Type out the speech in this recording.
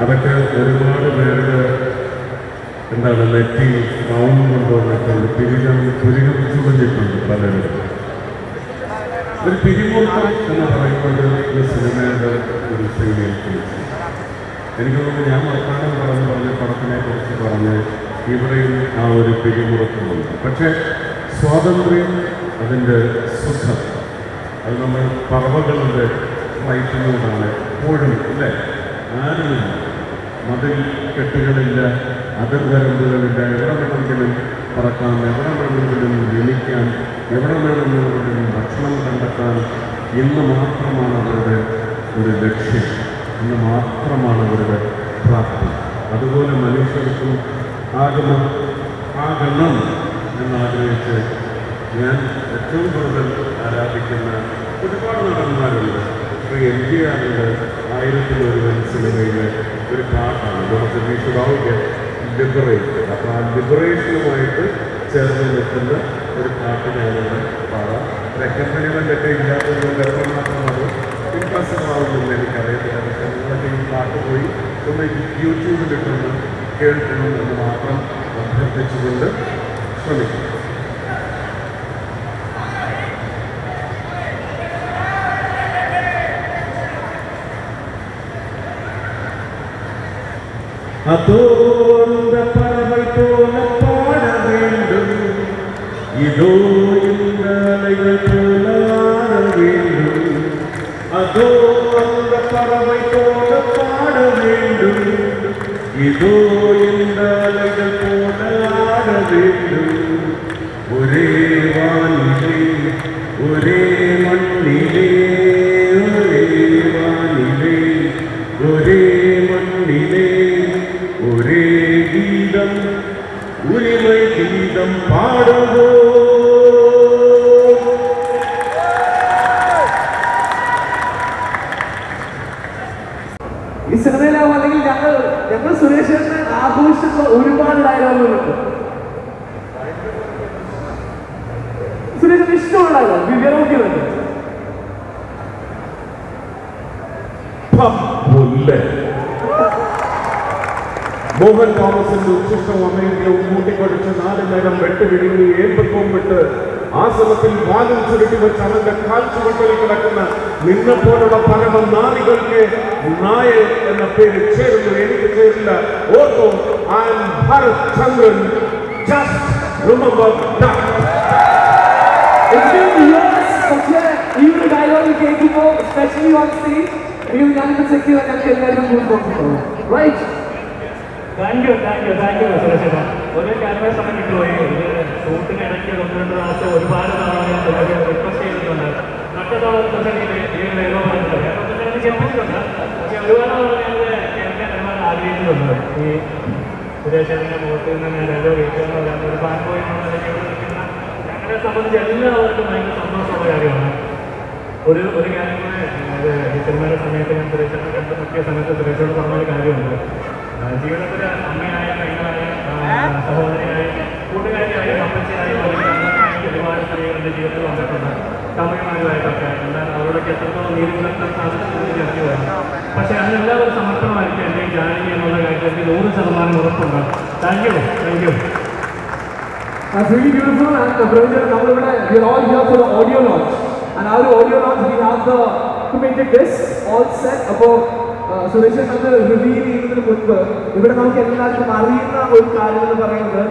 അതൊക്കെ ഒരുപാട് പേരുടെ എന്താണ് നെറ്റി റൗണ്ട് കൊണ്ടുവന്നിട്ടുണ്ട് പിരികം പുരികം ചുമഞ്ഞിട്ടുണ്ട് പലരും. ഒരു പിരിമുറുക്കം എന്ന് പറയുന്നത് ഈ സിനിമയുടെ ഒരു ശൈലിയിൽ എനിക്ക് തോന്നുന്നു ഞാൻ വർത്താനം പറഞ്ഞ് പറഞ്ഞ പടത്തിനെ കുറിച്ച് പറഞ്ഞ് ഇവിടെയും ആ ഒരു പിരിമുറുക്കമുണ്ട്. പക്ഷേ സ്വാതന്ത്ര്യം അതിന്റെ സുഖം. അത് നമ്മൾ പറവകളുടെ ഫ്ലൈറ്റിനോടാണ് എപ്പോഴും അല്ലേ? ആരുമില്ല മതിൽ കെട്ടുകളില്ല അതിർവരമ്പുകളില്ല എവിടെ വേണമെങ്കിലും പറക്കാം എവിടെ വേണമെങ്കിലും ജനിക്കാൻ എവിടെ വേണമെങ്കിലും ഭക്ഷണം കണ്ടെത്താൻ. ഇന്ന് മാത്രമാണ് അവരുടെ ഒരു ലക്ഷ്യം. ഇന്ന് മാത്രമാണ് അവരുടെ പ്രാപ്തി. അതുപോലെ മനുഷ്യർക്കും ആകണം ആകണം എന്നാഗ്രഹിച്ച് ഞാൻ ഏറ്റവും കൂടുതൽ ആരാധിക്കുന്ന ഒരുപാട് നടന്മാരുണ്ട്. ശ്രീ എം ജി ആറിന്റെ ആയിരത്തിലൊരുവൻ സിനിമയിലെ ഒരു പാട്ടാണ് നമുക്ക് വി ഷുഡ് ഓൾ ലിബറേറ്റഡ് അപ്പോൾ ആ ലിബറേഷനുമായിട്ട് ചേർന്ന് നിൽക്കുന്ന ഒരു പാട്ട് ഞാനിവിടെ പാടാം. ഒക്കെ ഇല്ലാത്തതുകൊണ്ട് എത്രമാത്രം അത് ആവുന്നില്ല എനിക്കറിയത്തില്ല. പക്ഷേ നിങ്ങളൊക്കെ ഈ പാട്ട് പോയി ഒന്ന് യൂട്യൂബിലിട്ടൊന്ന് കേൾക്കണമെന്ന് മാത്രം അഭ്യർത്ഥിച്ചുകൊണ്ട് ശ്രമിക്കും. அதோ அந்த பறவை போல பாட வேண்டும் இதோ இந்த அலைகள் போல ஆட வேண்டும் அதோ அந்த பறவை போல பாட வேண்டும் இதோ இந்த அலைகள் போல ஆட வேண்டும் ஒரே வானிலே ஒரே மண்ணிலே கீதம் உரிமை கீதம் பாடுவோம் ഈ സിനിമയിലാവും അല്ലെങ്കിൽ ഞങ്ങൾ ഞങ്ങൾ സുരേഷേട്ടനെ ആഘോഷിച്ചിട്ടുള്ള ഒരുപാട് ഡയലോഗുകളുണ്ട് സുരേഷിന് ഇഷ്ടമുള്ള ഡയലോഗ് വിവരമൊക്കെയുണ്ട് പുല്ല് മോഹൻ തോമസിന്റെ ഉച്ചിഷ്ടം അമേരിക്കയും കൂട്ടിക്കൊടിച്ച് നാല് നേരം വെട്ടുപിടിഞ്ഞ് ഏമ്പക്കവും വിട്ട് ആശ്രമത്തിൽ വാലും ചുരുട്ടി വെച്ച് അവന്റെ കാൽ ചുവട്ടലിൽ കിടക്കുന്ന നിന്നെ പോലുള്ള പരമ നാരികൾക്ക് നായ എന്ന പേര് ചേരുന്നു. എനിക്ക് ചേരില്ല. Ortho I'm Bharath Chandran just remember ഈ ഒരു ഡയലോഗ് കേൾക്കുമ്പോൾ സ്പെഷ്യലി ഓൺ സ്റ്റേജ് എനിക്ക് ഞാനിപ്പോൾ ചെക്ക് ചെയ്താൽ ഞങ്ങൾക്ക് എല്ലാവരും right thank you thank you thank you സുരേഷേട്ടാ ഒരു ക്യാമറ സമയം കിട്ടുപോയി ഷൂട്ടിന് ഇടയ്ക്ക് ഒന്ന് രണ്ട് പ്രാവശ്യം ഒരുപാട് തവണ റിക്വസ്റ്റ് ചെയ്തിട്ടുണ്ട്. ഒരു ഞാൻ ആഗ്രഹിക്കുന്നുണ്ട്. ഈ സുരേഷേട്ടന്റെ മുഖത്ത് നിന്ന് ഞാൻ ഒരു ഫാൻ പോയി ഞങ്ങളെ സംബന്ധിച്ച് എല്ലാവർക്കും ഭയങ്കര സന്തോഷമുള്ള കാര്യമാണ്. ഒരു ഒരു കാര്യം കൂടെ സിനിമയുടെ സമയത്ത് ഞാൻ സുരേഷനെ കണ്ട്. നോക്കിയ സമയത്ത് സുരേഷോട് പറഞ്ഞൊരു പക്ഷേ അതിനെല്ലാവരും സമർപ്പണമായിരിക്കും എന്റെ ജാനകി എന്നുള്ള കാര്യത്തിൽ നൂറ് ശതമാനം ഉറപ്പുണ്ട്. Thank you thank you launch. And ആ ഒരു we have the to make it this all set. അപ്പോൾ സുരേഷ് അത് റിവീൽ ചെയ്യുന്നതിന് മുൻപ് ഇവിടെ നമുക്ക് എല്ലാവർക്കും അറിയുന്ന ഒരു കാര്യം എന്ന് പറയുന്നത്